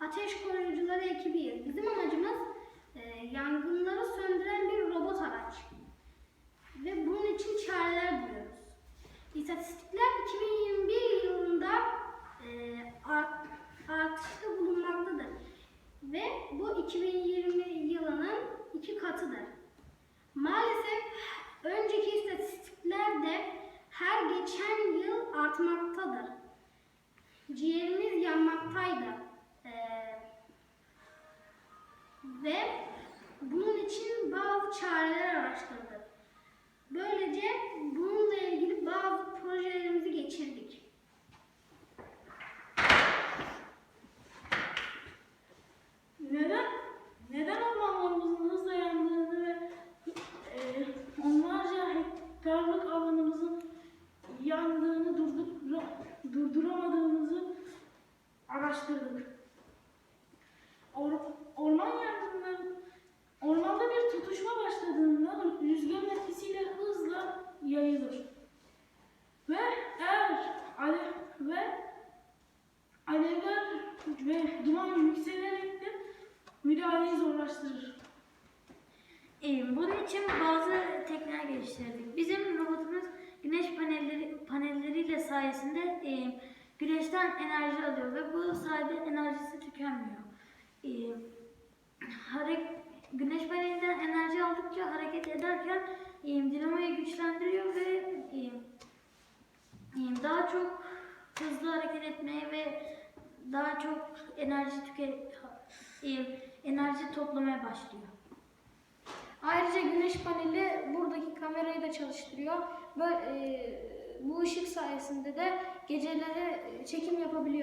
Ateş Koruyucuları ekibiyiz. Bizim amacımız e, yangınları söndüren bir robot araç. Ve bunun için çareler buluyoruz. İstatistikler 2021 yılında e, art, artışta bulunmaktadır. Ve bu 2020 yılının iki katıdır. Maalesef önceki istatistiklerde her geçen yıl artmaktadır. Ve bunun için bazı çareler araştırdık. Böylece bununla ilgili bazı projelerimizi geçirdik. Neden? Neden ormanlarımızın hızla yandığını ve e, onlarca hektarlık alanımızın yandığını durdur, durduramadığımızı araştırdık. Yayılır. Ve eğer alev ve alevler ve duman yükselerek de müdahaleyi zorlaştırır. Ee, Bunun için bazı tekneler geliştirdik. Bizim robotumuz güneş panelleri panelleriyle sayesinde e, güneşten enerji alıyor ve bu sayede enerjisi tükenmiyor. E, hare- güneş panelinden enerji aldıkça hareket ederken dinamoyu güçlendiriyor ve e, e, daha çok hızlı hareket etmeye ve daha çok enerji tüke e, enerji toplamaya başlıyor. Ayrıca güneş paneli buradaki kamerayı da çalıştırıyor. Böyle, e, bu ışık sayesinde de geceleri çekim yapabiliyor.